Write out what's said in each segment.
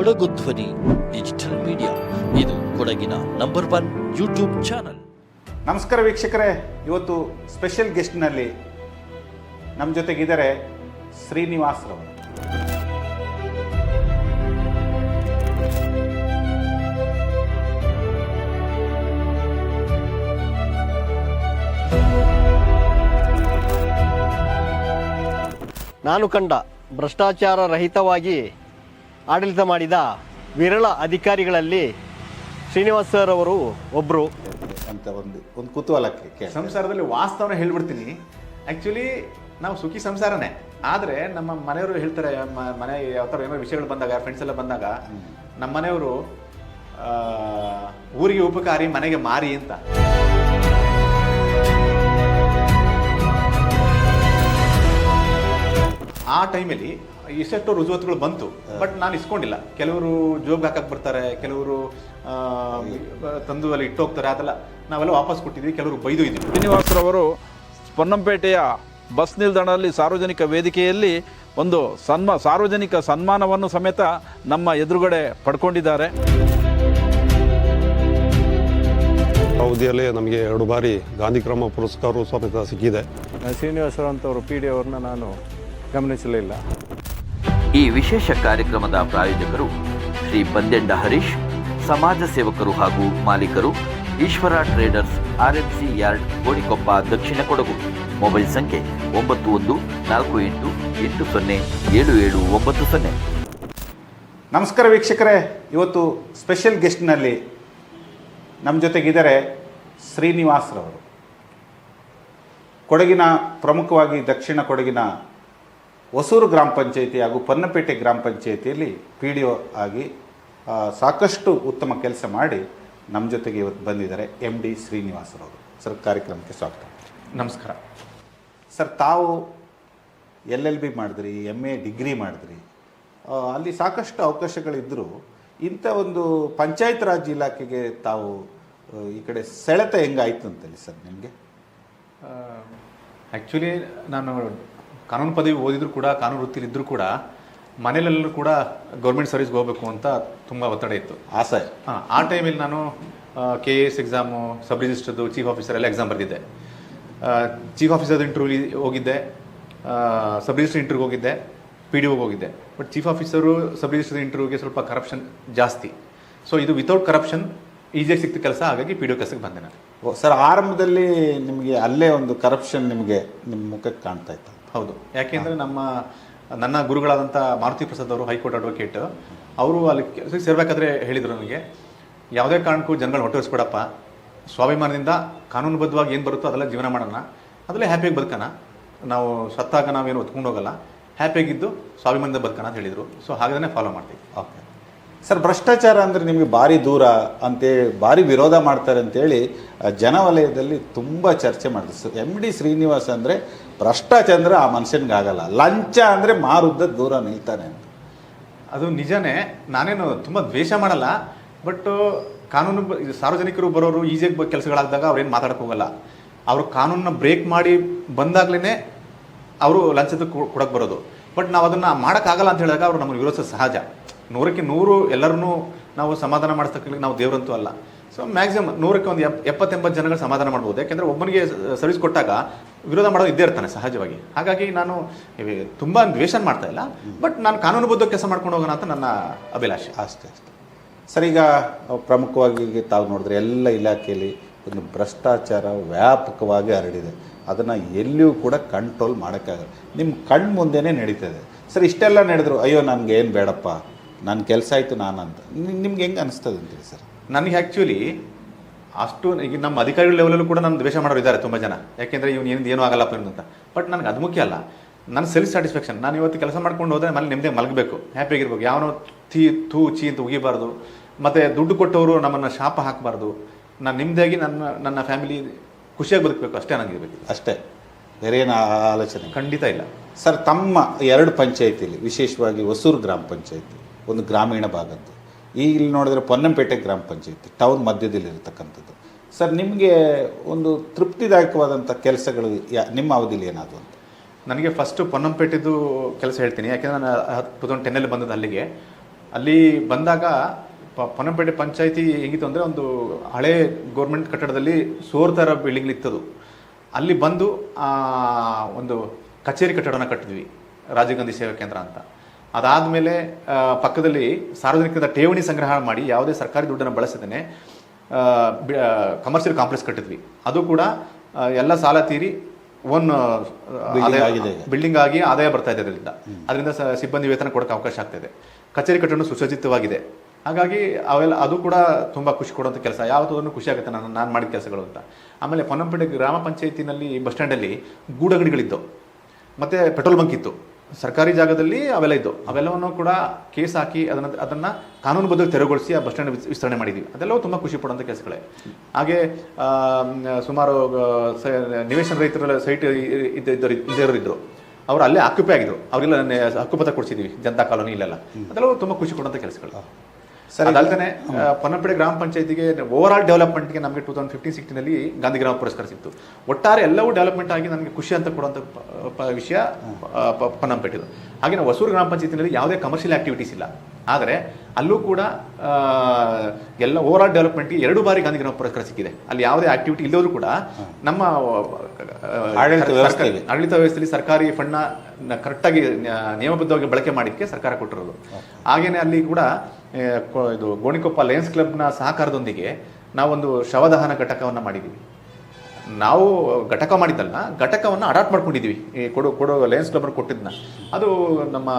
ಕೊಡಗು ಧ್ವನಿ digital media ಇದು ಕೊಡಗಿನ ನಂಬರ್ ಒನ್ ಯೂಟ್ಯೂಬ್ ಚಾನಲ್ ನಮಸ್ಕಾರ ವೀಕ್ಷಕರೇ. ಇವತ್ತು ಸ್ಪೆಷಲ್ ಗೆಸ್ಟ್ನಲ್ಲಿ ನಮ್ಮ ಜೊತೆಗಿದ್ದಾರೆ ಶ್ರೀನಿವಾಸ್ರವರು ನಾನು ಕಂಡ ಭ್ರಷ್ಟಾಚಾರ ರಹಿತವಾಗಿ ಆಡಳಿತ ಮಾಡಿದ ವಿರಳ ಅಧಿಕಾರಿಗಳಲ್ಲಿ ಶ್ರೀನಿವಾಸ್ ಸರ್ ಅವರು ಒಬ್ಬರು ಅಂತ ಒಂದು ಒಂದು ಕುತೂಹಲಕ್ಕೆ ಸಂಸಾರದಲ್ಲಿ ವಾಸ್ತವನ ಹೇಳ್ಬಿಡ್ತೀನಿ. ಆ್ಯಕ್ಚುಲಿ ನಾವು ಸುಖಿ ಸಂಸಾರನೇ. ಆದರೆ ನಮ್ಮ ಮನೆಯವರು ಹೇಳ್ತಾರೆ ಮನೆ ಯಾವ ಥರ ಏನೋ ವಿಷಯಗಳು ಬಂದಾಗ ಫ್ರೆಂಡ್ಸ್ ಎಲ್ಲ ಬಂದಾಗ ನಮ್ಮ ಮನೆಯವರು ಊರಿಗೆ ಉಪಕಾರಿ ಮನೆಗೆ ಮಾರಿ ಅಂತ. ಆ ಟೈಮಲ್ಲಿ ಎಷ್ಟೆಷ್ಟೋ ರುಜುವತ್ತುಗಳು ಬಂತು ಬಟ್ ನಾನು ಇಸ್ಕೊಂಡಿಲ್ಲ. ಕೆಲವರು ಜೋಬ್ಗೆ ಹಾಕಕ್ಕೆ ಬರ್ತಾರೆ ಕೆಲವರು ತಂದು ಅಲ್ಲಿ ಇಟ್ಟೋಗ್ತಾರೆ ಅದೆಲ್ಲ ನಾವೆಲ್ಲ ವಾಪಸ್ ಕೊಟ್ಟಿದ್ವಿ ಕೆಲವರು ಬೈದು ಇದ್ವಿ ಶ್ರೀನಿವಾಸರವರು ಪೊನ್ನಂಪೇಟೆಯ ಬಸ್ ನಿಲ್ದಾಣದಲ್ಲಿ ಸಾರ್ವಜನಿಕ ವೇದಿಕೆಯಲ್ಲಿ ಒಂದು ಸನ್ಮ ಸಾರ್ವಜನಿಕ ಸನ್ಮಾನವನ್ನು ಸಮೇತ ನಮ್ಮ ಎದುರುಗಡೆ ಪಡ್ಕೊಂಡಿದ್ದಾರೆ. ಅವಧಿಯಲ್ಲಿ ನಮಗೆ ಎರಡು ಬಾರಿ ಗಾಂಧಿ ಕ್ರಮ ಪುರಸ್ಕಾರವೂ ಸಮೇತ ಸಿಕ್ಕಿದೆ. ಶ್ರೀನಿವಾಸರಂತವರು ಪಿ ಡಿ ಅವ್ರನ್ನ ನಾನು ಗಮನಿಸಲಿಲ್ಲ ಈ ವಿಶೇಷ ಕಾರ್ಯಕ್ರಮದ ಪ್ರಾಯೋಜಕರು ಶ್ರೀ ಬಂದೆಂಡ ಹರೀಶ್, ಸಮಾಜ ಸೇವಕರು ಹಾಗೂ ಮಾಲೀಕರು, Eshwara traders RMC yard, Gonikoppa, Dakshina Kodagu. Mobile ಸಂಖ್ಯೆ ಒಂಬತ್ತು ಒಂದು ನಾಲ್ಕು ಎಂಟು ಎಂಟು ಸೊನ್ನೆ ಏಳು ಏಳು ಒಂಬತ್ತು ಸೊನ್ನೆ. ನಮಸ್ಕಾರ ವೀಕ್ಷಕರೇ, ಇವತ್ತು ಸ್ಪೆಷಲ್ ಗೆಸ್ಟ್ನಲ್ಲಿ ನಮ್ಮ ಜೊತೆಗಿದ್ದಾರೆ ಶ್ರೀನಿವಾಸ್ರವರು. ಕೊಡಗಿನ ಪ್ರಮುಖವಾಗಿ ದಕ್ಷಿಣ ಕೊಡಗಿನ ಹೊಸೂರು ಗ್ರಾಮ ಪಂಚಾಯಿತಿ ಹಾಗೂ ಪೊನ್ನಪೇಟೆ ಗ್ರಾಮ ಪಂಚಾಯಿತಿಯಲ್ಲಿ ಪಿ ಡಿ ಒ ಆಗಿ ಸಾಕಷ್ಟು ಉತ್ತಮ ಕೆಲಸ ಮಾಡಿ ನಮ್ಮ ಜೊತೆಗೆ ಇವತ್ತು ಬಂದಿದ್ದಾರೆ ಎಂ ಡಿ ಶ್ರೀನಿವಾಸರವರು. ಸರ್ ಕಾರ್ಯಕ್ರಮಕ್ಕೆ ಸ್ವಾಗತ. ನಮಸ್ಕಾರ. ಸರ್ ತಾವು ಎಲ್ ಎಲ್ ಬಿ ಮಾಡಿದ್ರಿ ಎಂ ಎ ಡಿಗ್ರಿ ಮಾಡಿದ್ರಿ. ಅಲ್ಲಿ ಸಾಕಷ್ಟು ಅವಕಾಶಗಳಿದ್ದರೂ ಇಂಥ ಒಂದು ಪಂಚಾಯತ್ ರಾಜ್ ಇಲಾಖೆಗೆ ತಾವು ಈ ಕಡೆ ಸೆಳೆತ ಹೆಂಗಾಯ್ತು ಅಂತೇಳಿ ಸರ್ ನಿಮಗೆ? ಆ್ಯಕ್ಚುಲಿ ನಾನು ಕಾನೂನು ಪದವಿ ಓದಿದ್ರು ಕೂಡ ಕಾನೂನು ವೃತ್ತಿಲಿದ್ದರೂ ಕೂಡ ಮನೇಲೆಲ್ಲರೂ ಕೂಡ ಗೌರ್ಮೆಂಟ್ ಸರ್ವಿಸ್ಗೆ ಹೋಗಬೇಕು ಅಂತ ತುಂಬ ಒತ್ತಡ ಇತ್ತು. ಆಸೆ. ಹಾಂ ಆ ಟೈಮಲ್ಲಿ ನಾನು K A S exam sub ರಿಜಿಸ್ಟರ್ದು chief officer ಎಲ್ಲ ಎಕ್ಸಾಮ್ ಬರೆದಿದ್ದೆ. ಚೀಫ್ ಆಫೀಸರ್ದು ಇಂಟರ್ವ್ಯೂ ಹೋಗಿದ್ದೆ. ಸಬ್ ರಿಜಿಸ್ಟರ್ ಇಂಟರ್ವ್ಯೂ ಹೋಗಿದ್ದೆ. ಪಿ ಡಿ ಓಗೆ ಹೋಗಿದ್ದೆ. But chief officer sub registrar ಇಂಟರ್ವ್ಯೂಗೆ ಸ್ವಲ್ಪ ಕರಪ್ಷನ್ ಜಾಸ್ತಿ. ಸೊ ಇದು ವಿತೌಟ್ ಕರಪ್ಷನ್ ಈಸಿಯಾಗಿ ಸಿಕ್ತ ಕೆಲಸ. ಹಾಗಾಗಿ ಪಿ ಡಿ ಒ ಕೆಲಸಕ್ಕೆ ಬಂದೆ ನಾನು. ಸರ್ ಆರಂಭದಲ್ಲಿ ನಿಮಗೆ ಅಲ್ಲೇ ಒಂದು ಕರಪ್ಷನ್ ನಿಮಗೆ ನಿಮ್ಮ ಮುಖಕ್ಕೆ ಕಾಣ್ತಾ ಇತ್ತು. ಹೌದು. ಯಾಕೆಂದ್ರೆ ನಮ್ಮ, ನನ್ನ ಗುರುಗಳಾದಂಥ ಮಾರುತಿ ಪ್ರಸಾದ್ ಅವರು ಹೈಕೋರ್ಟ್ ಅಡ್ವೊಕೇಟ್. ಅವರು ಅಲ್ಲಿ ಸೇರ್ಬೇಕಾದ್ರೆ ಹೇಳಿದರು ನನಗೆ, ಯಾವುದೇ ಕಾರಣಕ್ಕೂ ಜನಗಳು ಹೊಟ್ಟೆಸ್ಬಿಡಪ್ಪ ಸ್ವಾಭಿಮಾನದಿಂದ ಕಾನೂನುಬದ್ಧವಾಗಿ ಏನು ಬರುತ್ತೋ ಅದೆಲ್ಲ ಜೀವನ ಮಾಡೋಣ. ಅದರಲ್ಲೇ ಹ್ಯಾಪಿಯಾಗಿ ಬದುಕೋಣ. ನಾವು ಸತ್ತಾಗ ನಾವೇನು ಹೊತ್ಕೊಂಡು ಹೋಗಲ್ಲ. ಹ್ಯಾಪಿಯಾಗಿದ್ದು ಸ್ವಾಭಿಮಾನದಿಂದ ಬದುಕೋಣ ಅಂತ ಹೇಳಿದರು. ಸೊ ಹಾಗೆ ಫಾಲೋ ಮಾಡ್ತೀವಿ. ಓಕೆ ಸರ್, ಭ್ರಷ್ಟಾಚಾರ ಅಂದರೆ ನಿಮಗೆ ಭಾರಿ ದೂರ ಅಂತೇಳಿ ಭಾರಿ ವಿರೋಧ ಮಾಡ್ತಾರೆ ಅಂತೇಳಿ ಜನವಲಯದಲ್ಲಿ ತುಂಬ ಚರ್ಚೆ ಮಾಡಿದ್ರು. ಎಂ ಡಿ ಶ್ರೀನಿವಾಸ್ ಅಂದರೆ ಭ್ರಷ್ಟಾಚಾರ ಆ ಮನುಷ್ಯನಿಗಾಗಲ್ಲ ಲಂಚ ಅಂದರೆ ಮಾರುದ್ದ ದೂರ ನಿಲ್ತಾನೆ ಅಂತ. ಅದು ನಿಜನೇ, ನಾನೇನು ತುಂಬ ದ್ವೇಷ ಮಾಡಲ್ಲ, ಬಟ್ ಕಾನೂನು ಸಾರ್ವಜನಿಕರು ಬರೋರು ಈಜಿಯಾಗಿ ಕೆಲಸಗಳಾದಾಗ ಅವ್ರೇನು ಮಾತಾಡಕ್ಕೆ ಹೋಗಲ್ಲ. ಅವರು ಕಾನೂನನ್ನ ಬ್ರೇಕ್ ಮಾಡಿ ಬಂದಾಗ್ಲೇ ಅವರು ಲಂಚದ ಕೊಡಕ್ಕೆ ಬರೋದು. ಬಟ್ ನಾವು ಅದನ್ನು ಮಾಡೋಕ್ಕಾಗಲ್ಲ ಅಂತ ಹೇಳಿದಾಗ ಅವರು ನಮ್ಮನ್ನು ವಿರೋಧ ಸಹಜ. ನೂರಕ್ಕೆ ನೂರು ಎಲ್ಲರನ್ನೂ ನಾವು ಸಮಾಧಾನ ಮಾಡಿಸ್ತಕ್ಕಲ್ಲಿ ನಾವು ದೇವರಂತೂ ಅಲ್ಲ. ಸೊ ಮ್ಯಾಕ್ಸಿಮಮ್ ನೂರಕ್ಕೆ ಒಂದು ಎಪ್, ಎಪ್ಪತ್ತೆಂಬತ್ತು ಜನಗಳು ಸಮಾಧಾನ ಮಾಡ್ಬೋದು. ಯಾಕೆಂದರೆ ಒಬ್ಬನಿಗೆ ಸರ್ವಿಸ್ ಕೊಟ್ಟಾಗ ವಿರೋಧ ಮಾಡೋದು ಇದ್ದೇ ಇರ್ತಾನೆ ಸಹಜವಾಗಿ. ಹಾಗಾಗಿ ನಾನು ತುಂಬ ದ್ವೇಷ ಮಾಡ್ತಾ ಇಲ್ಲ. ಬಟ್ ನಾನು ಕಾನೂನುಬದ್ಧ ಕೆಲಸ ಮಾಡ್ಕೊಂಡು ಹೋಗೋಣ ಅಂತ ನನ್ನ ಅಭಿಲಾಷೆ. ಅಷ್ಟೇ ಅಷ್ಟೇ. ಸರ್, ಈಗ ಪ್ರಮುಖವಾಗಿ ತಾವು ನೋಡಿದ್ರೆ ಎಲ್ಲ ಇಲಾಖೆಯಲ್ಲಿ ಒಂದು ಭ್ರಷ್ಟಾಚಾರ ವ್ಯಾಪಕವಾಗಿ ಹರಡಿದೆ. ಅದನ್ನು ಎಲ್ಲಿಯೂ ಕೂಡ ಕಂಟ್ರೋಲ್ ಮಾಡೋಕ್ಕಾಗಲ್ಲ. ನಿಮ್ಮ ಕಣ್ಣು ಮುಂದೆನೇ ನಡೀತದೆ ಸರ್, ಇಷ್ಟೆಲ್ಲ ನಡೆದ್ರು, ಅಯ್ಯೋ, ನನಗೆ ಏನು ಬೇಡಪ್ಪ? ನನ್ನ ಕೆಲಸ ಆಯಿತು ಅಂತ ನಿಮ್ಗೆ ಹೆಂಗೆ ಅನಿಸ್ತದೆ ಅಂತೇಳಿ ಸರ್? ನನಗೆ ಆ್ಯಕ್ಚುಲಿ ಅಷ್ಟು ಈಗ ನಮ್ಮ ಅಧಿಕಾರಿಗಳ ಲೆವೆಲಲ್ಲೂ ಕೂಡ ನಾನು ದ್ವೇಷ ಮಾಡೋರು ಇದ್ದಾರೆ ತುಂಬ ಜನ. ಯಾಕೆಂದರೆ ಇವ್ನು ಏನು ಏನೂ ಆಗಲ್ಲಪ್ಪ ಅಂತ. ಬಟ್ ನನಗೆ ಅದು ಮುಖ್ಯ ಅಲ್ಲ. ನನ್ನ ಸೆಲ್ಫ್ ಸ್ಯಾಟಿಸ್ಫ್ಯಾಕ್ಷನ್ ನಾನು ಇವತ್ತು ಕೆಲಸ ಮಾಡ್ಕೊಂಡು ಹೋದರೆ ಮನೆ ನಿಮ್ಮದೇ ಮಲಗಬೇಕು ಹ್ಯಾಪಿಯಾಗಿರ್ಬೇಕು ಯಾವನೋ ಥೀ ಥೂ ಚೀ ಅಂತ ಉಗಿಬಾರ್ದು. ಮತ್ತು ದುಡ್ಡು ಕೊಟ್ಟವರು ನಮ್ಮನ್ನು ಶಾಪ ಹಾಕಬಾರ್ದು. ನಾನು ನಿಮ್ಮದಾಗಿ ನನ್ನ ನನ್ನ ಫ್ಯಾಮಿಲಿ ಖುಷಿಯಾಗಿ ಬದುಕಬೇಕು. ಅಷ್ಟೇ ನನಗೆ ಇರಬೇಕು. ಅಷ್ಟೇ. ಬೇರೆನ ಆಲೋಚನೆ ಖಂಡಿತ ಇಲ್ಲ. ಸರ್ ತಮ್ಮ ಎರಡು ಪಂಚಾಯಿತಿಲಿ ವಿಶೇಷವಾಗಿ ಹೊಸೂರು ಗ್ರಾಮ ಪಂಚಾಯತಿ ಒಂದು ಗ್ರಾಮೀಣ ಭಾಗದ್ದು. ಈಗ ಇಲ್ಲಿ ನೋಡಿದ್ರೆ ಪೊನ್ನಂಪೇಟೆ ಗ್ರಾಮ ಪಂಚಾಯತಿ ಟೌನ್ ಮಧ್ಯದಲ್ಲಿ ಇರತಕ್ಕಂಥದ್ದು ಸರ್, ನಿಮಗೆ ಒಂದು ತೃಪ್ತಿದಾಯಕವಾದಂಥ ಕೆಲಸಗಳು ಯಾ, ನಿಮ್ಮ ಅವಧಿಯಲ್ಲಿ ಏನಾದರೂ ಅಂತ ನನಗೆ ಫಸ್ಟು ಪೊನ್ನಂಪೇಟೆದು ಕೆಲಸ ಹೇಳ್ತೀನಿ. ಯಾಕೆಂದರೆ ನಾನು ಟೂ ತೌಸಂಡ್ ಟೆನ್ನಲ್ಲಿ ಬಂದದ್ದು ಅಲ್ಲಿಗೆ. ಅಲ್ಲಿ ಬಂದಾಗ ಪ- ಪೊನ್ನಂಪೇಟೆ ಪಂಚಾಯತಿ ಹೇಗಿತ್ತು ಅಂದರೆ ಒಂದು ಹಳೆ ಗೌರ್ಮೆಂಟ್ ಕಟ್ಟಡದಲ್ಲಿ ಸೋರ್ ಥರ ಬಿಲ್ಡಿಂಗ್ ಇತ್ತದು. ಅಲ್ಲಿ ಬಂದು ಒಂದು ಕಚೇರಿ ಕಟ್ಟಡನ ಕಟ್ಟಿದ್ವಿ. ರಾಜೀವ್ ಗಾಂಧಿ ಸೇವಾ ಕೇಂದ್ರ ಅಂತ. ಅದಾದಮೇಲೆ ಪಕ್ಕದಲ್ಲಿ ಸಾರ್ವಜನಿಕರ ಠೇವಣಿ ಸಂಗ್ರಹ ಮಾಡಿ ಯಾವುದೇ ಸರ್ಕಾರಿ ದುಡ್ಡನ್ನು ಬಳಸದೇ ಕಮರ್ಷಿಯಲ್ ಕಾಂಪ್ಲೆಕ್ಸ್ ಕಟ್ಟಿದ್ವಿ. ಅದು ಕೂಡ ಎಲ್ಲ ಸಾಲ ತೀರಿ ಒನ್ ಬಿಲ್ಡಿಂಗ್ ಆಗಿ ಆದಾಯ ಬರ್ತಾ ಇದೆ ಅದರಿಂದ. ಅದರಿಂದ ಸಿಬ್ಬಂದಿ ವೇತನ ಕೊಡೋಕೆ ಅವಕಾಶ ಆಗ್ತಾ ಇದೆ. ಕಚೇರಿ ಕಟ್ಟಡ ಸುಸಜ್ಜಿತವಾಗಿದೆ. ಹಾಗಾಗಿ ಅವೆಲ್ಲ ಅದು ಕೂಡ ತುಂಬ ಖುಷಿ ಕೊಡುವಂಥ ಕೆಲಸ. ಯಾವತ್ತೂ ಖುಷಿ ಆಗುತ್ತೆ ನಾನು ನಾನು ಮಾಡಿದ ಕೆಲಸಗಳು ಅಂತ. ಆಮೇಲೆ ಪೊನ್ನಂಪೇಟೆ ಗ್ರಾಮ ಪಂಚಾಯತಿನಲ್ಲಿ ಬಸ್ ಸ್ಟ್ಯಾಂಡಲ್ಲಿ ಗೂಡಂಗಡಿಗಳಿದ್ದವು. ಮತ್ತು ಪೆಟ್ರೋಲ್ ಬಂಕ್ ಇತ್ತು. ಸರ್ಕಾರಿ ಜಾಗದಲ್ಲಿ ಅವೆಲ್ಲ ಇದ್ದವು. ಅವೆಲ್ಲವನ್ನು ಕೂಡ ಕೇಸ್ ಹಾಕಿ ಅದನ್ನ ಅದನ್ನ ಕಾನೂನುಬದ್ಧ ತೆರವುಗೊಳಿಸಿ ಆ ಬಸ್ ಸ್ಟ್ಯಾಂಡ್ ವಿಸ್ತರಣೆ ಮಾಡಿದ್ವಿ. ಅದೆಲ್ಲವೂ ತುಂಬ ಖುಷಿ ಪಡುವಂಥ ಕೆಲಸಗಳೇ ಹಾಗೆ ಸುಮಾರು ನಿವೇಶನ ರೈತರ ಸೈಟ್ ಇದ್ದರು ಇದ್ದವರು ಇದ್ರು ಅವರು ಅಲ್ಲೇ ಆಕ್ಯುಪೈ ಆಗಿದ್ರು. ಅವರೆಲ್ಲ ಹಕ್ಕುಪತ್ರ ಕೊಡಿಸಿದ್ವಿ ಜನತಾ ಕಾಲೋನಿ ಇಲ್ಲೆಲ್ಲ. ಅದೆಲ್ಲವೂ ತುಂಬ ಖುಷಿ ಕೊಡುವಂಥ ಕೆಲಸಗಳು ಅದಲ್ದೇ ಪೊನ್ನಂಪೇಟೆ ಗ್ರಾಮ ಪಂಚಾಯತಿಗೆ ಓವರ್ ಆಲ್ ಡೆವಲಪ್ಮೆಂಟ್ಗೆ ನಮಗೆ ಟೂ ತೌಸಂಡ್ ಫಿಫ್ಟೀನ್ ಸಿಕ್ಸ್ಟಿನಲ್ಲಿ ಗಾಂಧಿ ಗ್ರಾಮ ಪುರಸ್ಕಾರ ಸಿಕ್ತು ಒಟ್ಟಾರೆ ಎಲ್ಲವೂ ಡೆವಲಪ್ಮೆಂಟ್ ಆಗಿ ನನಗೆ ಖುಷಿ ಅಂತ ಕೊಡುವಂಥ ವಿಷಯ ಪೊನ್ನಂಪೇಟೆದು. ಹಾಗೆ ನಾವು ಹೊಸೂರು ಗ್ರಾಮ ಪಂಚಾಯತಿನಲ್ಲಿ ಯಾವುದೇ ಕಮರ್ಷಿಯಲ್ ಆಕ್ಟಿವಿಟೀಸ್ ಇಲ್ಲ. ಆದರೆ ಅಲ್ಲೂ ಕೂಡ ಎಲ್ಲ ಓವರ್ ಆಲ್ ಡೆವಲಪ್ಮೆಂಟ್ಗೆ ಎರಡು ಬಾರಿ ಗಾಂಧಿ ಗ್ರಾಮ ಪುರಸ್ಕಾರ ಸಿಕ್ಕಿದೆ. ಅಲ್ಲಿ ಯಾವುದೇ ಆಕ್ಟಿವಿಟಿ ಇಲ್ಲದ್ರು ಕೂಡ ನಮ್ಮ ಆಡಳಿತ. ಆಡಳಿತ ವ್ಯವಸ್ಥೆಯಲ್ಲಿ ಸರ್ಕಾರಿ ಫಂಡ್ನ ಕರೆಕ್ಟಾಗಿ ನಿಯಮಬದ್ಧವಾಗಿ ಬಳಕೆ ಮಾಡಿದ್ದಕ್ಕೆ ಸರ್ಕಾರ ಕೊಟ್ಟಿರೋದು. ಹಾಗೇನೆ ಅಲ್ಲಿ ಕೂಡ ಇದು ಗೋಣಿಕೊಪ್ಪ ಲಯನ್ಸ್ ಕ್ಲಬ್ನ ಸಹಕಾರದೊಂದಿಗೆ ನಾವೊಂದು ಶವದಹನ ಘಟಕವನ್ನು ಮಾಡಿದ್ದೀವಿ ನಾವು ಘಟಕ ಮಾಡಿದ್ದಲ್ಲ ಘಟಕವನ್ನು ಅಡಾಪ್ಟ್ ಮಾಡ್ಕೊಂಡಿದ್ವಿ. ಈ ಕೊಡೋ ಕೊಡೋ ಲಯನ್ಸ್ ಕ್ಲಬ್ ಕೊಟ್ಟಿದ್ದನ್ನ ಅದು ನಮ್ಮ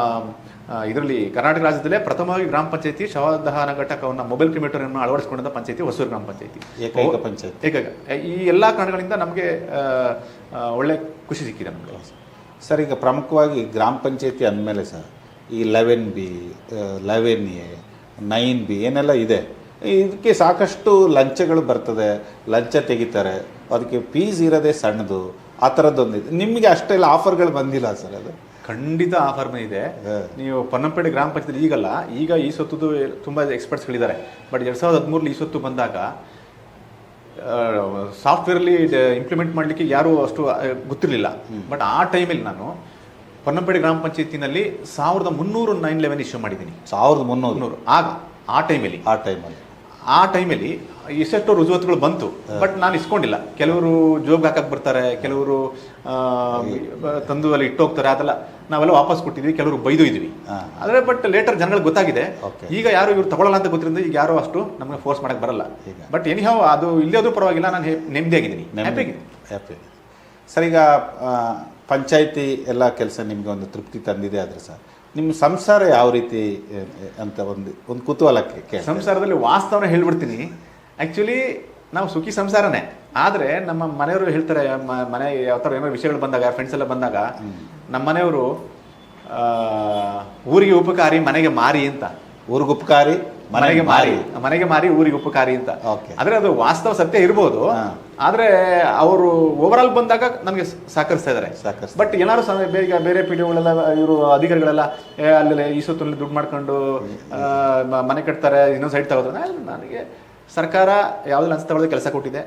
ಇದರಲ್ಲಿ ಕರ್ನಾಟಕ ರಾಜ್ಯದಲ್ಲೇ ಪ್ರಥಮವಾಗಿ ಗ್ರಾಮ ಪಂಚಾಯತಿ ಶವದಹನ ಘಟಕವನ್ನು ಮೊಬೈಲ್ ಕಿಲೋಮೀಟರ್ ಅಳವಡಿಸಿಕೊಂಡಂಥ ಅಳವಡಿಸಿಕೊಂಡ ಪಂಚಾಯತಿ ಹೊಸೂರು ಗ್ರಾಮ ಪಂಚಾಯತಿ. ಏಕೈಕ ಪಂಚಾಯತಿ. ಏಕೈಕ. ಈ ಎಲ್ಲ ಕಾರಣಗಳಿಂದ ನಮಗೆ ಒಳ್ಳೆ ಖುಷಿ ಸಿಕ್ಕಿದೆ ನಮಗೆ. ಸರ್ ಈಗ ಪ್ರಮುಖವಾಗಿ ಗ್ರಾಮ ಪಂಚಾಯತಿ ಅಂದಮೇಲೆ ಸರ್ ಈ eleven B eleven A nine B ಏನೆಲ್ಲ ಇದೆ ಇದಕ್ಕೆ ಸಾಕಷ್ಟು ಲಂಚಗಳು ಬರ್ತದೆ ಲಂಚ ತೆಗಿತಾರೆ ಅದಕ್ಕೆ ಫೀಸ್ ಇರೋದೇ ಸಣ್ಣದು. ಆ ಥರದ್ದೊಂದಿದೆ ನಿಮಗೆ ಅಷ್ಟೆಲ್ಲ ಆಫರ್ಗಳು ಬಂದಿಲ್ಲ ಸರ್ ಅದು? ಖಂಡಿತ ಆಫರ್ ಇದೆ. ನೀವು ಪೊನ್ನಂಪೇಟೆ ಗ್ರಾಮ ಪಂಚಾಯತ್ ಈಗಲ್ಲ ಈಗ ಈ ಸೊತ್ತದು ತುಂಬ ಎಕ್ಸ್ಪರ್ಟ್ಸ್ಗಳಿದ್ದಾರೆ ಬಟ್ ಎರಡು ಸಾವಿರದ ಹದಿಮೂರಲ್ಲಿ ಈ ಸೊತ್ತು ಬಂದಾಗ ಸಾಫ್ಟ್ವೇರಲ್ಲಿ ಇಂಪ್ಲಿಮೆಂಟ್ ಮಾಡಲಿಕ್ಕೆ ಯಾರೂ ಅಷ್ಟು ಗೊತ್ತಿರಲಿಲ್ಲ. ಬಟ್ ಆ ಟೈಮಲ್ಲಿ ನಾನು ಪೊನ್ನಂಪೇಟೆ ಗ್ರಾಮ ಪಂಚಾಯತಿನಲ್ಲಿ ಸಾವಿರದ ಮುನ್ನೂರು ನೈನ್ ಲೆವೆನ್ ಇಶ್ಯೂ ಮಾಡಿದ್ದೀನಿ. ಸಾವಿರದ ಮುನ್ನೂರು. ಮುನ್ನೂರು. ಆಗ ಆ ಟೈಮಲ್ಲಿ ಆ ಟೈಮಲ್ಲಿ ಆ ಟೈಮಲ್ಲಿ ಎಷ್ಟೆಷ್ಟೋ ರುಜುವತ್ತುಗಳು ಬಂತು ಬಟ್ ನಾನು ಇಸ್ಕೊಂಡಿಲ್ಲ. ಕೆಲವರು ಜೋಬ್ ಹಾಕಕ್ಕೆ ಬರ್ತಾರೆ ಕೆಲವರು ತಂದು ಅಲ್ಲಿ ಇಟ್ಟೋಗ್ತಾರೆ ಅದೆಲ್ಲ ನಾವೆಲ್ಲ ವಾಪಸ್ ಕೊಟ್ಟಿದ್ವಿ ಕೆಲವರು ಬೈದು ಇದ್ವಿ ಆದರೆ ಬಟ್ ಲೇಟರ್ ಜನಗಳಿಗೆ ಗೊತ್ತಾಗಿದೆ. ಈಗ ಯಾರು ಇವ್ರು ತಗೊಳ್ಳಲ್ಲ ಅಂತ ಗೊತ್ತಿರೋದು ಈಗ ಯಾರು ಅಷ್ಟು ನಮಗೆ ಫೋರ್ಸ್ ಮಾಡಕ್ಕೆ ಬರಲ್ಲ. ಈಗ. ಬಟ್ ಎನಿಹಾವ್ ಅದು ಇಲ್ಲೇ ಪರವಾಗಿಲ್ಲ ನಾನು ನೆಮ್ಮದಿಯಾಗಿದ್ದೀನಿ. ಹ್ಯಾಪಿ ಆಗಿದ್ದೀನಿ. ಹ್ಯಾಪಿ ಸರ್ ಈಗ ಪಂಚಾಯತಿ ಎಲ್ಲ ಕೆಲಸ ನಿಮಗೆ ಒಂದು ತೃಪ್ತಿ ತಂದಿದೆ ಆದರೆ ಸರ್? ನಿಮ್ಮ ಸಂಸಾರ ಯಾವ ರೀತಿ ಅಂತ ಒಂದು ಒಂದು ಕುತೂಹಲಕ್ಕೆ ಸಂಸಾರದಲ್ಲಿ ವಾಸ್ತವನ ಹೇಳ್ಬಿಡ್ತೀನಿ. ಆ್ಯಕ್ಚುಲಿ ನಾವು ಸುಖಿ ಸಂಸಾರನೇ. ಆದರೆ ನಮ್ಮ ಮನೆಯವರು ಹೇಳ್ತಾರೆ ಮನೆ ಯಾವ ಥರ ಏನೋ ವಿಷಯಗಳು ಬಂದಾಗ ಫ್ರೆಂಡ್ಸ್ ಎಲ್ಲ ಬಂದಾಗ ನಮ್ಮ ಮನೆಯವರು ಊರಿಗೆ ಉಪಕಾರಿ ಮನೆಗೆ ಮಾರಿ ಅಂತ. ಊರಿಗುಪಕಾರಿ ಮನೆಗೆ ಮಾರಿ. ಮನೆಗೆ ಮಾರಿ ಊರಿಗೆ ಉಪಕಾರಿ ಅಂತ. ಆದ್ರೆ ಅದು ವಾಸ್ತವ ಸತ್ಯ ಇರ್ಬೋದು. ಆದ್ರೆ ಅವರು ಓವರ್ ಆಲ್ ಬಂದಾಗ ನಮಗೆ ಸಹಕರಿಸ್ತಾ ಇದಾರೆ. ಬಟ್ ಏನಾದ್ರು ಬೇಗ ಬೇರೆ ಪಿಡಿಒಗಳೆಲ್ಲ ಇವರು ಅಧಿಕಾರಿಗಳೆಲ್ಲ ಏ, ಅಲ್ಲಿ ಈ ಸುತ್ತಲ್ಲಿ ದುಡ್ಡು ಮಾಡ್ಕೊಂಡು ಮನೆ ಕಟ್ತಾರೆ ಇನ್ನೊಂದು ಸೈಡ್ ತಗೋದ್ರೆ ನನಗೆ ಸರ್ಕಾರ ಯಾವುದೇ ಲಂಚ ತಗೊಳ್ಳೋದು ಕೆಲಸ ಕೊಟ್ಟಿದೆ.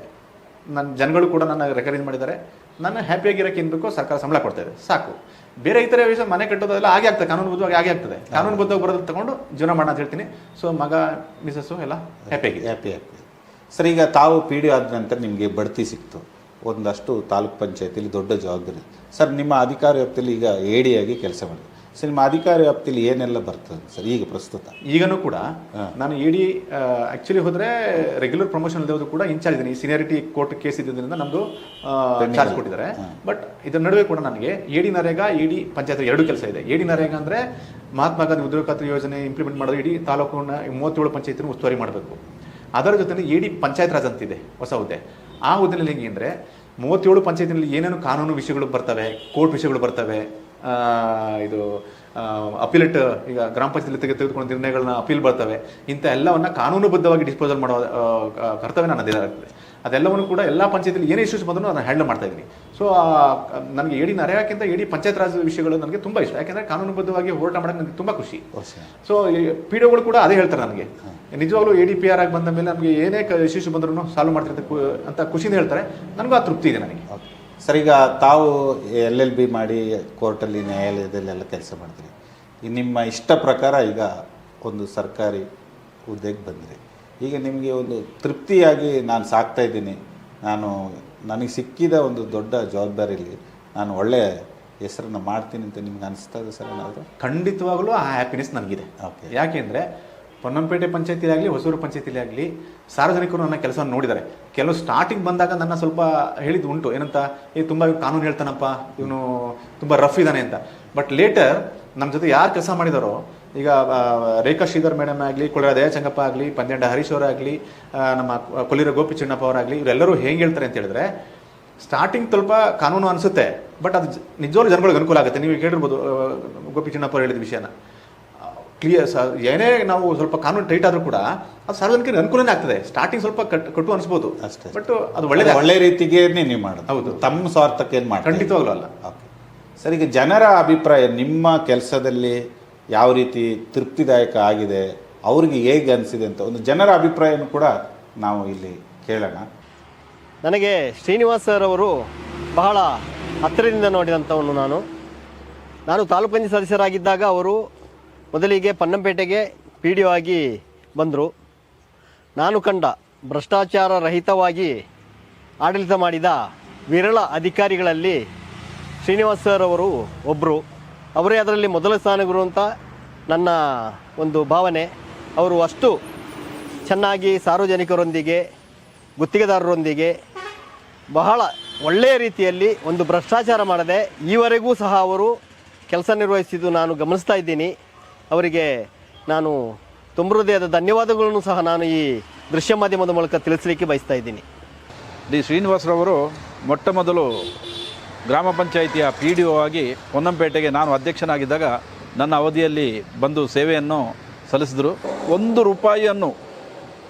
ನನ್ನ ಜನಗಳು ಕೂಡ ನನ್ನ ರೆಕಗ್ನೈಸ್ ಮಾಡಿದ್ದಾರೆ. ನಾನು ಹ್ಯಾಪಿಯಾಗಿರೋಕ್ಕೆ ಇನ್ಬೇಕು ಬೇಕೋ ಸರ್ಕಾರ ಸಂಬಳ ಕೊಡ್ತಾ ಇದೆ. ಸಾಕು. ಬೇರೆ ಇತರ ವಿಷಯ ಮನೆ ಕಟ್ಟೋದೆಲ್ಲ ಹಾಗೆ ಆಗ್ತದೆ. ಕಾನೂನುಬದ್ಧವಾಗಿ ಹಾಗೆ ಆಗ್ತದೆ. ಕಾನೂನುಬದ್ಧವಾಗಿ ಬರೋದು ತಗೊಂಡು ಜೀವನ ಮಾಡೋಣ ಅಂತ ಹೇಳ್ತೀನಿ. ಸೊ ಮಗ ಮಿಸಸ್ಸು ಎಲ್ಲ ಹ್ಯಾಪಿಯಾಗಿದೆ ಹ್ಯಾಪಿ ಹ್ಯಾಪಿ ಸರ್, ಈಗ ತಾವು ಪಿ ಡಿ ಆದ ನಂತರ ನಿಮಗೆ ಬಡ್ತಿ ಸಿಕ್ತು. ಒಂದಷ್ಟು ತಾಲೂಕ್ ಪಂಚಾಯತಿಲಿ ದೊಡ್ಡ ಜವಾಬ್ದಾರಿ. ಸರ್, ನಿಮ್ಮ ಅಧಿಕಾರ ವ್ಯಾಪ್ತಿಯಲ್ಲಿ ಈಗ ಎ ಆಗಿ ಕೆಲಸ ಮಾಡಿದೆ. ಸರ್ ನಿಮ್ಮ ಅಧಿಕಾರ ವ್ಯಾಪ್ತಿಯಲ್ಲಿ ಏನೆಲ್ಲ ಬರ್ತದೆ ಸರ್? ಈಗ ಪ್ರಸ್ತುತ. ಈಗನೂ ಕೂಡ ನಾನು ಇಡಿ ಆಕ್ಚುಲಿ ಹೋದರೆ ರೆಗ್ಯುಲರ್ ಪ್ರಮೋಷನ್ ಇಲ್ಲದೆ ಕೂಡ ಇನ್ಚಾರ್ಜ್ ಇದ್ದೀನಿ. ಸೀನಿಯಾರಿಟಿ ಕೋರ್ಟ್ ಕೇಸ್ ಇದ್ದಿದ್ದರಿಂದ ನಮ್ಮದು ಚಾರ್ಜ್. ಕೊಟ್ಟಿದ್ದಾರೆ. ಬಟ್ ಇದರ ನಡುವೆ ಕೂಡ ನನಗೆ ಎಡಿ ನರೇಗಾ ಇಡಿ ಪಂಚಾಯತ್ ಎರಡು ಕೆಲಸ ಇದೆ. ಎಡಿ ನರೇಗಾ ಅಂದರೆ ಮಹಾತ್ಮ ಗಾಂಧಿ ಉದ್ಯೋಗ ಖಾತ್ರಿ ಯೋಜನೆ ಇಂಪ್ಲಿಮೆಂಟ್ ಮಾಡೋದು ಇಡೀ ತಾಲೂಕಿನ ಮೂವತ್ತೇಳು ಪಂಚಾಯತಿನ ಉಸ್ತುವಾರಿ ಮಾಡಬೇಕು. ಅದರ ಜೊತೆ ಡಿ ಪಂಚಾಯತ್ ರಾಜ್ ಅಂತಿದೆ ಹೊಸ ಹುದ್ದೆ. ಆ ಹುದ್ದೆನಲ್ಲಿ ಹೇಗೆ ಅಂದರೆ ಮೂವತ್ತೇಳು ಪಂಚಾಯತಿನಲ್ಲಿ ಏನೇನು ಕಾನೂನು ವಿಷಯಗಳು ಬರ್ತವೆ ಕೋರ್ಟ್ ವಿಷಯಗಳು ಬರ್ತವೆ ಇದು ಅಪೀಲೇಟ್ ಈಗ ಗ್ರಾಮ ಪಂಚಾಯತ್ ತೆಗೆ ತೆಗೆದುಕೊಂಡ ನಿರ್ಣಯಗಳನ್ನ ಅಪೀಲ್ ಬರ್ತವೆ. ಇಂಥ ಎಲ್ಲವನ್ನ ಕಾನೂನುಬದ್ಧವಾಗಿ ಡಿಸ್ಪೋಸಲ್ ಮಾಡೋ ಕರ್ತವ್ಯ ನನ್ನ ಕರ್ತವ್ಯ ನನ್ನದಿರುತ್ತೆ ಅದೆಲ್ಲವನ್ನು ಕೂಡ ಎಲ್ಲ ಪಂಚಾಯತಿಲಿ ಏನೇ ಇಶ್ಯೂಸ್ ಬಂದರೂ ನಾನು ಹ್ಯಾಂಡಲ್ ಮಾಡ್ತಾ ಇದ್ದೀನಿ. ಸೊ ನನಗೆ ಎಡಿ ನರೇಗಾಕ್ಕಿಂತ ಎಡಿ ಪಂಚಾಯತ್ ರಾಜ್ ವಿಷಯಗಳು ನನಗೆ ತುಂಬ ಇಷ್ಟ. ಯಾಕೆಂದರೆ ಕಾನೂನುಬದ್ಧವಾಗಿ ಹೋರಾಟ ಮಾಡೋಕ್ಕೆ ನನಗೆ ತುಂಬ ಖುಷಿ. ಸೊ ಪಿ ಡಿಒಗಳು ಕೂಡ ಅದೇ ಹೇಳ್ತಾರೆ ನನಗೆ. ನಿಜವಾಗ್ಲೂ ಎ ಡಿ ಪಿ ಆರ್ ಆಗಿ ಬಂದ ಮೇಲೆ ನಮಗೆ ಏನೇ ಇಶ್ಯೂಸ್ ಬಂದರೂ ಸಾಲ್ವ್ ಮಾಡ್ತಿರ್ತಕ್ಕೂ ಅಂತ ಖುಷಿಯಿಂದ ಹೇಳ್ತಾರೆ. ನನಗೂ ಆ ತೃಪ್ತಿ ಇದೆ ನನಗೆ. ಸರ್ ಈಗ ತಾವು ಎಲ್ ಎಲ್ ಬಿ ಮಾಡಿ ಕೋರ್ಟಲ್ಲಿ ನ್ಯಾಯಾಲಯದಲ್ಲೆಲ್ಲ ಕೆಲಸ ಮಾಡಿದ್ರಿ ಈ ನಿಮ್ಮ ಇಷ್ಟ ಪ್ರಕಾರ ಈಗ ಒಂದು ಸರ್ಕಾರಿ ಹುದ್ದೆಗೆ ಬಂದ್ರಿ. ಈಗ ನಿಮಗೆ ಒಂದು ತೃಪ್ತಿಯಾಗಿ ನಾನು ಸಾಕ್ತಾ ಇದ್ದೀನಿ. ನಾನು ನನಗೆ ಸಿಕ್ಕಿದ ಒಂದು ದೊಡ್ಡ ಜವಾಬ್ದಾರಿಯಲ್ಲಿ ನಾನು ಒಳ್ಳೆ ಹೆಸರನ್ನು ಮಾಡ್ತೀನಿ ಅಂತ ನಿಮ್ಗೆ ಅನಿಸ್ತಾ ಇದೆ ಸರ್ ಏನಾದರೂ? ಖಂಡಿತವಾಗಲೂ ಆ ಹ್ಯಾಪಿನೆಸ್ ನನಗಿದೆ ಓಕೆ ಯಾಕೆಂದರೆ ಪೊನ್ನಂಪೇಟೆ ಪಂಚಾಯತಿ ಆಗಲಿ ಹೊಸೂರು ಪಂಚಾಯತಿಲಿ ಆಗಲಿ ಸಾರ್ವಜನಿಕರು ನನ್ನ ಕೆಲಸ ನೋಡಿದ್ದಾರೆ. ಕೆಲವು ಸ್ಟಾರ್ಟಿಂಗ್ ಬಂದಾಗ ನನ್ನ ಸ್ವಲ್ಪ ಹೇಳಿದ್ದು ಉಂಟು. ಏನಂತ, ಏ, ತುಂಬ ಇವ್ನು ಕಾನೂನು ಹೇಳ್ತಾನಪ್ಪ, ಇವನು ತುಂಬ ರಫ್ ಇದ್ದಾನೆ ಅಂತ. ಬಟ್ ಲೇಟರ್ ನಮ್ಮ ಜೊತೆ ಯಾರು ಕೆಲಸ ಮಾಡಿದಾರೋ, ಈಗ ರೇಖಾ ಶ್ರೀಧರ್ ಮೇಡಮ್ ಆಗಲಿ ಕೊಳರ ದಯಾಚಂಗಪ್ಪ ಆಗಲಿ, ಪಂದ್ಯಂಡ ಹರೀಶ್ ಅವರಾಗಲಿ ನಮ್ಮ ಕೊಲ್ಲಿರ ಗೋಪಿ ಚಿಣ್ಣಪ್ಪ ಅವರಾಗಲಿ ಇವರೆಲ್ಲರೂ ಹೇಗೆ ಹೇಳ್ತಾರೆ ಅಂತ ಹೇಳಿದ್ರೆ ಸ್ಟಾರ್ಟಿಂಗ್ ಸ್ವಲ್ಪ ಕಾನೂನು ಅನಿಸುತ್ತೆ ಬಟ್ ಅದು ನಿಜವಾಗ್ಲೂ ಜನಗಳಿಗೆ ಅನುಕೂಲ ಆಗುತ್ತೆ. ನೀವು ಕೇಳಿರ್ಬೋದು ಗೋಪಿ ಚಿನ್ನಪ್ಪ ಅವ್ರು ಹೇಳಿದ ವಿಷಯನ. ಕ್ಲಿಯರ್ ಏನೇ ನಾವು ಸ್ವಲ್ಪ ಕಾನೂನು ಟೈಟ್ ಆದರೂ ಕೂಡ ಅದು ಸಾರ್ವಜನಿಕರಿಗೆ ಅನುಕೂಲನೇ ಆಗ್ತದೆ. ಸ್ಟಾರ್ಟಿಂಗ್ ಸ್ವಲ್ಪ ಕಟ್ ಕಟ್ಟು ಅನಿಸ್ಬೋದು. ಅಷ್ಟೇ. ಬಟ್ ಅದು ಒಳ್ಳೆ ಒಳ್ಳೆ ರೀತಿಗೆ ನೀವು ಮಾಡೋದು. ಹೌದು. ತಮ್ಮ ಸ್ವಾರ್ಥಕ್ಕೆ ಏನು ಮಾಡಿ ಖಂಡಿತವಾಗ್ಲೂ ಅಲ್ಲ. ಓಕೆ ಸರ್ ಈಗ ಜನರ ಅಭಿಪ್ರಾಯ ನಿಮ್ಮ ಕೆಲಸದಲ್ಲಿ ಯಾವ ರೀತಿ ತೃಪ್ತಿದಾಯಕ ಆಗಿದೆ? ಅವ್ರಿಗೆ ಹೇಗೆ ಅನಿಸಿದೆ ಅಂತ ಒಂದು ಜನರ ಅಭಿಪ್ರಾಯನೂ ಕೂಡ ನಾವು ಇಲ್ಲಿ ಕೇಳೋಣ. ನನಗೆ ಶ್ರೀನಿವಾಸ್ ಸರ್ ಅವರು ಬಹಳ ಹತ್ತಿರದಿಂದ ನೋಡಿದಂಥವನು ನಾನು. ನಾನು ತಾಲೂಕು ಪಂಚಾಯತ್ ಸದಸ್ಯರಾಗಿದ್ದಾಗ ಅವರು ಮೊದಲಿಗೆ ಪನ್ನಂಪೇಟೆಗೆ ಪಿ ಡಿ ಒ ಆಗಿ ಬಂದರು. ನಾನು ಕಂಡ ಭ್ರಷ್ಟಾಚಾರ ರಹಿತವಾಗಿ ಆಡಳಿತ ಮಾಡಿದ ವಿರಳ ಅಧಿಕಾರಿಗಳಲ್ಲಿ ಶ್ರೀನಿವಾಸ್ ಸರ್ ಅವರು ಒಬ್ಬರು ಅವರೇ ಅದರಲ್ಲಿ ಮೊದಲ ಸ್ಥಾನಗುರು ಅಂತ ನನ್ನ ಒಂದು ಭಾವನೆ. ಅವರು ಅಷ್ಟು ಚೆನ್ನಾಗಿ ಸಾರ್ವಜನಿಕರೊಂದಿಗೆ, ಗುತ್ತಿಗೆದಾರರೊಂದಿಗೆ ಬಹಳ ಒಳ್ಳೆಯ ರೀತಿಯಲ್ಲಿ ಒಂದು ಭ್ರಷ್ಟಾಚಾರ ಮಾಡದೆ ಈವರೆಗೂ ಸಹ ಅವರು ಕೆಲಸ ನಿರ್ವಹಿಸಿದ್ದು ನಾನು ಗಮನಿಸ್ತಾ ಇದ್ದೀನಿ. ಅವರಿಗೆ ನಾನು ತುಂಬ ಹೃದಯದ ಧನ್ಯವಾದಗಳನ್ನು ಸಹ ನಾನು ಈ ದೃಶ್ಯ ಮಾಧ್ಯಮದ ಮೂಲಕ ತಿಳಿಸಲಿಕ್ಕೆ ಬಯಸ್ತಾ ಇದ್ದೀನಿ. ಡಿ ಶ್ರೀನಿವಾಸರವರು ಮೊಟ್ಟ ಮೊದಲು ಗ್ರಾಮ ಪಂಚಾಯಿತಿಯ ಪಿ ಡಿ ಒ ಆಗಿ ಹೊನ್ನಂಪೇಟೆಗೆ ನಾನು ಅಧ್ಯಕ್ಷನಾಗಿದ್ದಾಗ ನನ್ನ ಅವಧಿಯಲ್ಲಿ ಬಂದು ಸೇವೆಯನ್ನು ಸಲ್ಲಿಸಿದರು. ಒಂದು ರೂಪಾಯಿಯನ್ನು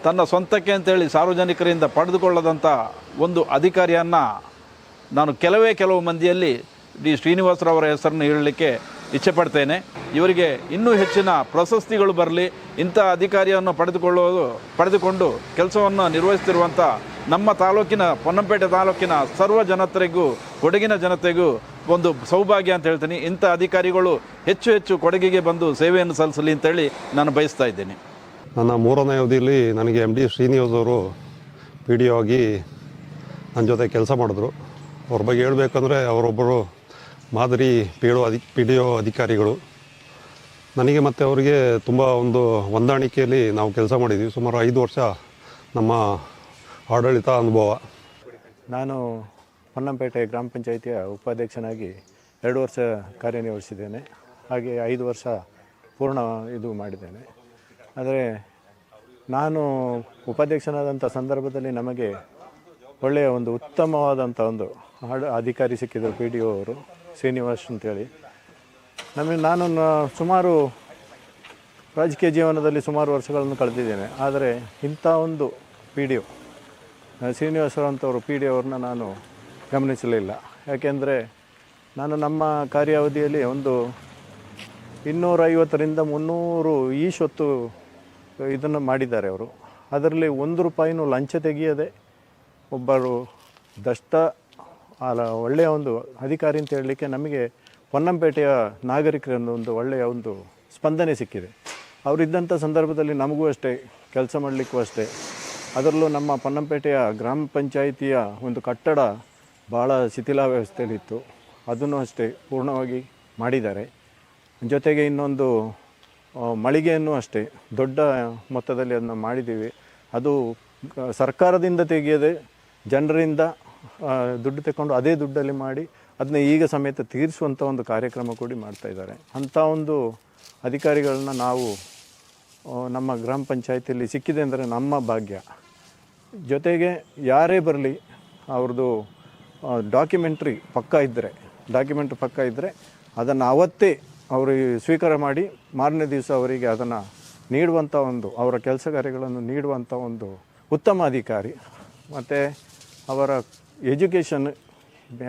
ತನ್ನ ಸ್ವಂತಕ್ಕೆ ಅಂತೇಳಿ ಸಾರ್ವಜನಿಕರಿಂದ ಪಡೆದುಕೊಳ್ಳದಂಥ ಒಂದು ಅಧಿಕಾರಿಯನ್ನು ನಾನು ಕೆಲವೇ ಕೆಲವು ಮಂದಿಯಲ್ಲಿ ಡಿ ಶ್ರೀನಿವಾಸರವರ ಹೆಸರನ್ನು ಹೇಳಲಿಕ್ಕೆ ಇಚ್ಛೆಪಡ್ತೇನೆ. ಇವರಿಗೆ ಇನ್ನೂ ಹೆಚ್ಚಿನ ಪ್ರಶಸ್ತಿಗಳು ಬರಲಿ, ಇಂಥ ಅಧಿಕಾರಿಯನ್ನು ಪಡೆದುಕೊಳ್ಳುವುದು, ಪಡೆದುಕೊಂಡು ಕೆಲಸವನ್ನು ನಿರ್ವಹಿಸ್ತಿರುವಂಥ ನಮ್ಮ ತಾಲೂಕಿನ ಪೊನ್ನಂಪೇಟೆ ತಾಲೂಕಿನ ಸರ್ವ ಜನತೆಗೂ, ಕೊಡಗಿನ ಜನತೆಗೂ ಒಂದು ಸೌಭಾಗ್ಯ ಅಂತ ಹೇಳ್ತೀನಿ. ಇಂಥ ಅಧಿಕಾರಿಗಳು ಹೆಚ್ಚು ಹೆಚ್ಚು ಕೊಡಗಿಗೆ ಬಂದು ಸೇವೆಯನ್ನು ಸಲ್ಲಿಸಲಿ ಅಂತೇಳಿ ನಾನು ಬಯಸ್ತಾ ಇದ್ದೇನೆ. ನನ್ನ ಮೂರನೇ ಅವಧಿಯಲ್ಲಿ ನನಗೆ ಎಂ ಡಿ ಶ್ರೀನಿವಾಸ್ ಅವರು ಪಿ ಡಿ ಆಗಿ ನನ್ನ ಜೊತೆ ಕೆಲಸ ಮಾಡಿದ್ರು. ಅವ್ರ ಬಗ್ಗೆ ಹೇಳಬೇಕಂದ್ರೆ ಅವರೊಬ್ಬರು ಮಾದರಿ ಪಿ ಡಿ ಅಧಿ ಪಿ ಡಿ ಒ ಅಧಿಕಾರಿಗಳು. ನನಗೆ ಮತ್ತು ಅವರಿಗೆ ತುಂಬ ಒಂದು ಹೊಂದಾಣಿಕೆಯಲ್ಲಿ ನಾವು ಕೆಲಸ ಮಾಡಿದ್ದೀವಿ ಸುಮಾರು ಐದು ವರ್ಷ ನಮ್ಮ ಆಡಳಿತ ಅನುಭವ. ನಾನು ಹೊನ್ನಂಪೇಟೆ ಗ್ರಾಮ ಪಂಚಾಯಿತಿಯ ಉಪಾಧ್ಯಕ್ಷನಾಗಿ ಎರಡು ವರ್ಷ ಕಾರ್ಯನಿರ್ವಹಿಸಿದ್ದೇನೆ. ಹಾಗೆ ಐದು ವರ್ಷ ಪೂರ್ಣ ಇದು ಮಾಡಿದ್ದೇನೆ. ಆದರೆ ನಾನು ಉಪಾಧ್ಯಕ್ಷನಾದಂಥ ಸಂದರ್ಭದಲ್ಲಿ ನಮಗೆ ಒಳ್ಳೆಯ ಒಂದು ಉತ್ತಮವಾದಂಥ ಒಂದು ಅಧಿಕಾರಿ ಸಿಕ್ಕಿದರು, ಪಿ ಡಿ ಒ ಅವರು. ಶ್ರೀನಿವಾಸ್ ಅಂತೇಳಿ. ನಮಗೆ ನಾನು ಸುಮಾರು ರಾಜಕೀಯ ಜೀವನದಲ್ಲಿ ಸುಮಾರು ವರ್ಷಗಳನ್ನು ಕಳೆದಿದ್ದೇನೆ. ಆದರೆ ಇಂಥ ಒಂದು ಪಿ ಡಿ ಒ ಶ್ರೀನಿವಾಸರಂಥವರು ಪಿ ಡಿ ಅವ್ರನ್ನ ನಾನು ಗಮನಿಸಲಿಲ್ಲ. ಯಾಕೆಂದರೆ ನಾನು ನಮ್ಮ ಕಾರ್ಯಾವಧಿಯಲ್ಲಿ ಒಂದು ಇನ್ನೂರೈವತ್ತರಿಂದ ಮುನ್ನೂರು ಈಶೊತ್ತು ಇದನ್ನು ಮಾಡಿದ್ದಾರೆ ಅವರು. ಅದರಲ್ಲಿ ಒಂದು ರೂಪಾಯಿನೂ ಲಂಚ ತೆಗೆಯದೆ ಒಬ್ಬರು ದಷ್ಟ ಒಳ್ಳೆಯ ಒಂದು ಅಧಿಕಾರಿ ಅಂತ ಹೇಳಲಿಕ್ಕೆ ನಮಗೆ ಪೊನ್ನಂಪೇಟೆಯ ನಾಗರಿಕರಿಂದ ಒಂದು ಒಳ್ಳೆಯ ಒಂದು ಸ್ಪಂದನೆ ಸಿಕ್ಕಿದೆ. ಅವರಿದ್ದಂಥ ಸಂದರ್ಭದಲ್ಲಿ ನಮಗೂ ಅಷ್ಟೇ ಕೆಲಸ ಮಾಡಲಿಕ್ಕೂ ಅಷ್ಟೇ. ಅದರಲ್ಲೂ ನಮ್ಮ ಪೊನ್ನಂಪೇಟೆಯ ಗ್ರಾಮ ಪಂಚಾಯಿತಿಯ ಒಂದು ಕಟ್ಟಡ ಭಾಳ ಶಿಥಿಲಾವಸ್ಥೆಯಲ್ಲಿತ್ತು ಅದನ್ನು ಅಷ್ಟೇ ಪೂರ್ಣವಾಗಿ ಮಾಡಿದ್ದಾರೆ. ಜೊತೆಗೆ ಇನ್ನೊಂದು ಮಳಿಗೆಯನ್ನು ಅಷ್ಟೇ ದೊಡ್ಡ ಮೊತ್ತದಲ್ಲಿ ಅದನ್ನು ಮಾಡಿದ್ದೀವಿ. ಅದು ಸರ್ಕಾರದಿಂದ ತೆಗೆಯದೆ ಜನರಿಂದ ಆ, ದುಡ್ಡು ತಗೊಂಡು ಅದೇ ದುಡ್ಡಲ್ಲಿ ಮಾಡಿ ಅದನ್ನ ಈಗ ಸಮೇತ ತೀರಿಸುವಂಥ ಒಂದು ಕಾರ್ಯಕ್ರಮ ಕೂಡ ಮಾಡ್ತಾ ಇದ್ದಾರೆ. ಅಂಥ ಒಂದು ಅಧಿಕಾರಿಗಳನ್ನ ನಾವು ನಮ್ಮ ಗ್ರಾಮ ಪಂಚಾಯತಿಯಲ್ಲಿ ಸಿಕ್ಕಿದೆ ಅಂದರೆ ನಮ್ಮ ಭಾಗ್ಯ. ಜೊತೆಗೆ ಯಾರೇ ಬರಲಿ ಅವ್ರದ್ದು ಡಾಕ್ಯುಮೆಂಟ್ರಿ ಪಕ್ಕ ಇದ್ದರೆ ಡಾಕ್ಯುಮೆಂಟ್ರಿ ಪಕ್ಕ ಇದ್ದರೆ ಅದನ್ನು ಅವತ್ತೇ ಅವರು ಸ್ವೀಕಾರ ಮಾಡಿ ಮಾರನೇ ದಿವಸ ಅವರಿಗೆ ಅದನ್ನು ನೀಡುವಂಥ ಒಂದು, ಅವರ ಕೆಲಸ ಕಾರ್ಯಗಳನ್ನು ನೀಡುವಂಥ ಒಂದು ಉತ್ತಮ ಅಧಿಕಾರಿ. ಮತ್ತು ಅವರ education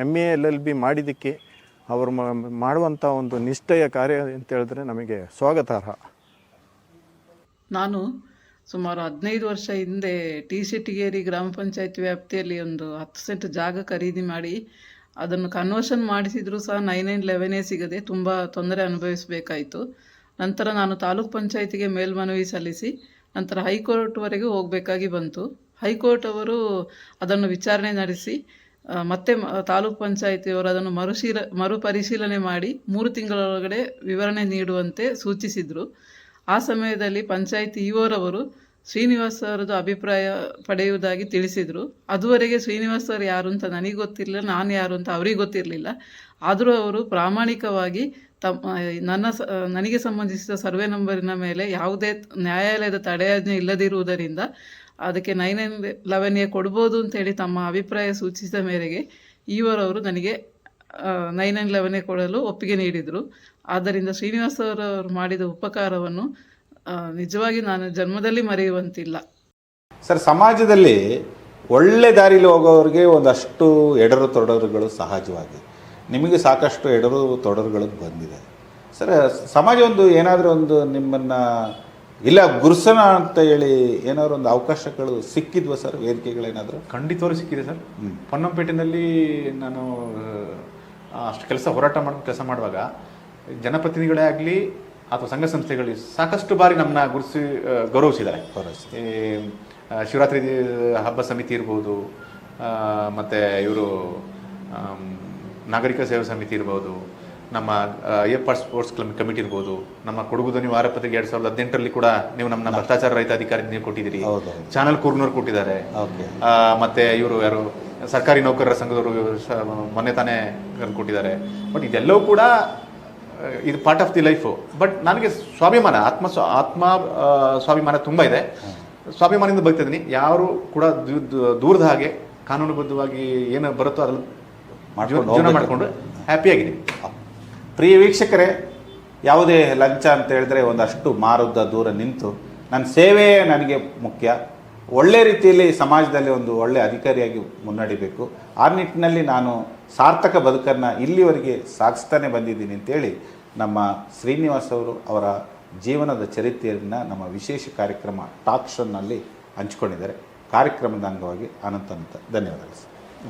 M A L L B ಮಾಡಿದ್ದಕ್ಕೆ ಅವರು ಮಾಡುವಂಥ ಒಂದು ನಿಷ್ಠೆಯ ಕಾರ್ಯ ಅಂತ ಹೇಳಿದ್ರೆ ನಮಗೆ ಸ್ವಾಗತಾರ್ಹ. ನಾನು ಸುಮಾರು ಹದಿನೈದು ವರ್ಷ ಹಿಂದೆ ಟಿ ಸಿಟಿಗೇರಿ ಗ್ರಾಮ ಪಂಚಾಯತ್ ವ್ಯಾಪ್ತಿಯಲ್ಲಿ ಒಂದು ಹತ್ತು ಸೆಂಟ್ ಜಾಗ ಖರೀದಿ ಮಾಡಿ ಅದನ್ನು ಕನ್ವರ್ಷನ್ ಮಾಡಿಸಿದರೂ ಸಹ ನೈನ್ ನೈನ್ ಲೆವೆನೇ ಸಿಗದೆ ತುಂಬ ತೊಂದರೆ ಅನುಭವಿಸಬೇಕಾಯಿತು. ನಂತರ ನಾನು ತಾಲೂಕ್ ಪಂಚಾಯತಿಗೆ ಮೇಲ್ಮನವಿ ಸಲ್ಲಿಸಿ ನಂತರ ಹೈಕೋರ್ಟ್ವರೆಗೂ ಹೋಗಬೇಕಾಗಿ ಬಂತು. ಹೈಕೋರ್ಟ್ ಅವರು ಅದನ್ನು ವಿಚಾರಣೆ ನಡೆಸಿ ಮತ್ತೆ ತಾಲೂಕ್ ಪಂಚಾಯಿತಿಯವರು ಅದನ್ನು ಮರುಶೀಲ, ಮರುಪರಿಶೀಲನೆ ಮಾಡಿ ಮೂರು ತಿಂಗಳೊಳಗಡೆ ವಿವರಣೆ ನೀಡುವಂತೆ ಸೂಚಿಸಿದರು. ಆ ಸಮಯದಲ್ಲಿ ಪಂಚಾಯತಿ ಇವರವರು ಶ್ರೀನಿವಾಸ್ ಅವರದ್ದು ಅಭಿಪ್ರಾಯ ಪಡೆಯುವುದಾಗಿ ತಿಳಿಸಿದರು. ಅದುವರೆಗೆ ಶ್ರೀನಿವಾಸ್ ಅವರು ಯಾರು ಅಂತ ನನಗೆ ಗೊತ್ತಿರಲಿಲ್ಲ, ನಾನು ಯಾರು ಅಂತ ಅವರಿಗೆ ಗೊತ್ತಿರಲಿಲ್ಲ. ಆದರೂ ಅವರು ಪ್ರಾಮಾಣಿಕವಾಗಿ ತಮ್ಮ ನನ್ನ ನನಗೆ ಸಂಬಂಧಿಸಿದ ಸರ್ವೆ ನಂಬರಿನ ಮೇಲೆ ಯಾವುದೇ ನ್ಯಾಯಾಲಯದ ತಡೆಯಾಜ್ಞೆ ಇಲ್ಲದಿರುವುದರಿಂದ ಅದಕ್ಕೆ ನೈನ್ ಎನ್ ಲೆವೆನ್ ಎ ಕೊಡ್ಬೋದು ಅಂತೇಳಿ ತಮ್ಮ ಅಭಿಪ್ರಾಯ ಸೂಚಿಸಿದ ಮೇರೆಗೆ ಈವರವರು ನನಗೆ ನೈನ್ ಎನ್ ಲೆವೆನ್ ಎ ಕೊಡಲು ಒಪ್ಪಿಗೆ ನೀಡಿದರು. ಆದ್ದರಿಂದ ಶ್ರೀನಿವಾಸ್ ಅವರವರು ಮಾಡಿದ ಉಪಕಾರವನ್ನು ನಿಜವಾಗಿ ನಾನು ಜನ್ಮದಲ್ಲಿ ಮರೆಯುವಂತಿಲ್ಲ. ಸರ್, ಸಮಾಜದಲ್ಲಿ ಒಳ್ಳೆ ದಾರಿಲಿ ಹೋಗೋರಿಗೆ ಒಂದಷ್ಟು ಎಡರು ತೊಡರುಗಳು ಸಹಜವಾಗಿ. ನಿಮಗೆ ಸಾಕಷ್ಟು ಎಡರು ತೊಡರುಗಳು ಬಂದಿದೆ. ಸರ್ ಸಮಾಜ ಒಂದು ಏನಾದರೂ ಒಂದು ನಿಮ್ಮನ್ನು ಇಲ್ಲ ಗುರುಸನ ಅಂತ ಹೇಳಿ ಏನಾದ್ರು ಒಂದು ಅವಕಾಶಗಳು ಸಿಕ್ಕಿದ್ವಾ ಸರ್ ವೇದಿಕೆಗಳೇನಾದರೂ? ಖಂಡಿತವರು ಸಿಕ್ಕಿದೆ ಸರ್. ಪೊನ್ನಂಪೇಟೆನಲ್ಲಿ ನಾನು ಅಷ್ಟು ಕೆಲಸ ಹೋರಾಟ ಮಾಡಿ ಕೆಲಸ ಮಾಡುವಾಗ ಜನಪ್ರತಿನಿಧಿಗಳೇ ಆಗಲಿ ಅಥವಾ ಸಂಘ ಸಂಸ್ಥೆಗಳು ಸಾಕಷ್ಟು ಬಾರಿ ನಮ್ಮನ್ನ ಗುರುಸಿ ಗೌರವಿಸಿದ್ದಾರೆ. ಶಿವರಾತ್ರಿ ಹಬ್ಬ ಸಮಿತಿ ಇರ್ಬೋದು ಮತ್ತೆ ಇವರು ನಾಗರಿಕ ಸೇವಾ ಸಮಿತಿ ಇರ್ಬೋದು ನಮ್ಮ ಅಯ್ಯಪ್ಪ ಸ್ಪೋರ್ಟ್ಸ್ ಕ್ಲಬ್ ಕಮಿಟಿ ಇರ್ಬೋದು ನಮ್ಮ ಕೊಡಗು ಧ್ವನಿ ವಾರಪತ್ರಿಕೆ ಎರಡ್ ಸಾವಿರದ ಹದಿನೆಂಟರಲ್ಲಿ ಕೂಡ ನೀವು ನಮ್ಮ ಭ್ರಷ್ಟಾಚಾರ ರಹಿತ ಅಧಿಕಾರಿ ನೀವು ಕೊಟ್ಟಿದ್ದೀರಿ. ಚಾನಲ್ ಕೂರ್ನವ್ರು ಕೊಟ್ಟಿದ್ದಾರೆ. ಮತ್ತೆ ಇವರು ಯಾರು ಸರ್ಕಾರಿ ನೌಕರರ ಸಂಘದವರು ಮೊನ್ನೆ ತಾನೇ ಕೊಟ್ಟಿದ್ದಾರೆ. ಬಟ್ ಇದೆಲ್ಲವೂ ಕೂಡ ಇದು part of the life but ನನಗೆ ಸ್ವಾಭಿಮಾನ ಆತ್ಮ ಆತ್ಮ ಸ್ವಾಭಿಮಾನ ತುಂಬ ಇದೆ. ಸ್ವಾಭಿಮಾನದಿಂದ ಬಗ್ತಿದ್ದೀನಿ ಯಾರು ಕೂಡ ದೂರದ ಹಾಗೆ ಕಾನೂನುಬದ್ಧವಾಗಿ ಏನು ಬರುತ್ತೋ ಅದ್ರಲ್ಲಿ ಮಾಡ್ಕೊಂಡು ಜೀವ- ಜೀವನ. ಮಾಡಿಕೊಂಡು ಹ್ಯಾಪಿಯಾಗಿದೆ ಪ್ರಿಯ ವೀಕ್ಷಕರೇ ಯಾವುದೇ ಲಂಚ ಅಂತ ಹೇಳಿದ್ರೆ ಒಂದಷ್ಟು ಮಾರುದ್ದ ದೂರ ನಿಂತು ನನ್ನ ಸೇವೆ ನನಗೆ ಮುಖ್ಯ. ಒಳ್ಳೆ ರೀತಿಯಲ್ಲಿ ಸಮಾಜದಲ್ಲಿ ಒಂದು ಒಳ್ಳೆ ಅಧಿಕಾರಿಯಾಗಿ ಮುನ್ನಡಿಬೇಕು. ಆ ನಿಟ್ಟಿನಲ್ಲಿ ನಾನು ಸಾರ್ಥಕ ಬದುಕನ್ನು ಇಲ್ಲಿವರೆಗೆ ಸಾಗಿಸ್ತಾನೆ ಬಂದಿದ್ದೀನಿ ಅಂತೇಳಿ ನಮ್ಮ ಶ್ರೀನಿವಾಸ್ ಅವರು ಅವರ ಜೀವನದ ಚರಿತ್ರೆಯನ್ನು ನಮ್ಮ ವಿಶೇಷ ಕಾರ್ಯಕ್ರಮ ಟಾಕ್ ಶೋನಲ್ಲಿ ಹಂಚಿಕೊಂಡಿದ್ದಾರೆ. ಕಾರ್ಯಕ್ರಮದ ಅಂಗವಾಗಿ ಅನಂತ ಅನಂತ ಧನ್ಯವಾದಗಳು ಸರ್.